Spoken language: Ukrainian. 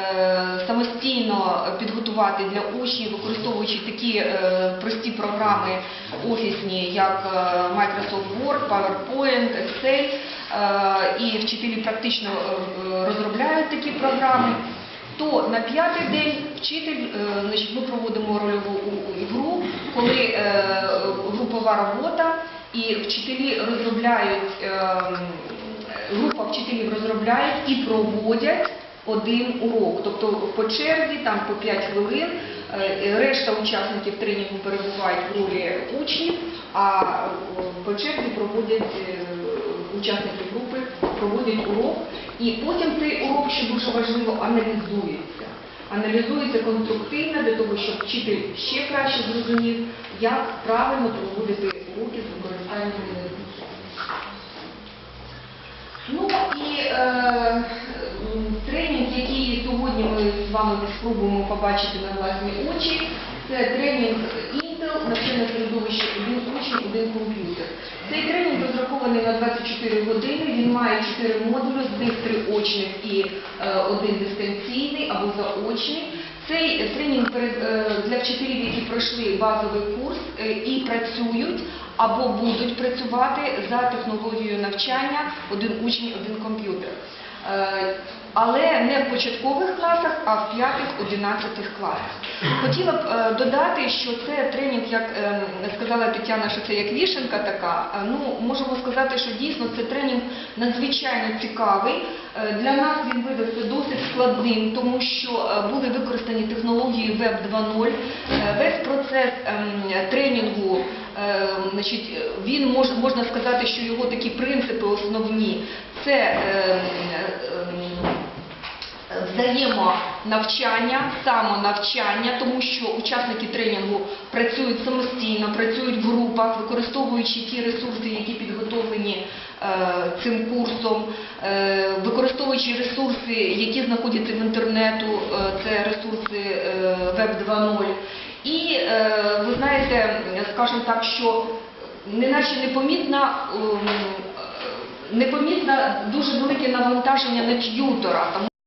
е, самостійно підготувати для учнів, використовуючи такі е, прості програми офісні, як е, Microsoft Word, PowerPoint, Excel, і вчителі практично розробляють такі програми. То на п'ятий день вчитель, ми проводимо рольову у- ігру, коли групова робота і вчителі розробляють, група вчителів розробляють і проводять один урок. Тобто по черзі, там по 5 хвилин, е, решта учасників тренінгу перебувають в ролі учнів, а е, по черзі проводять е, учасники групи проводять урок, і потім цей урок, що дуже важливо, аналізується. Аналізується конструктивно для того, щоб вчитель ще краще зрозумів, як правильно проводити уроки з використанням. Ну і е, який сьогодні ми з вами спробуємо побачити на власні очі, це тренінг Intel навчальне середовище один учень, один комп'ютер. Цей тренінг розрахований на 24 години. Він має 4 модулі, з них 3 очних і е, один дистанційний або заочний. Цей тренінг е, для вчителів, які пройшли базовий курс е, і працюють або будуть працювати за технологією навчання один учень, один комп'ютер. Е, Але не в початкових класах, а в 5-11 класах. Хотіла б е, додати, що це тренінг, як е, сказала Тетяна, що це як вішенка така. Е, Ну, можемо сказати, що дійсно це тренінг надзвичайно цікавий. Для нас він видався досить складним, тому що були використані технології Web 2.0. Е, Весь процес ем, тренінгу, значить, він мож, можна сказати, що його такі принципи основні це ем, взаємонавчання, самонавчання, тому що учасники тренінгу працюють самостійно, працюють в групах, використовуючи ті ресурси, які підготовлені е, цим курсом, е, використовуючи ресурси, які знаходяться в інтернету, е, це ресурси Web 2.0. І ви знаєте, скажімо так, що неначе непомітна ем, непомітно дуже велике навантаження на т'ютора.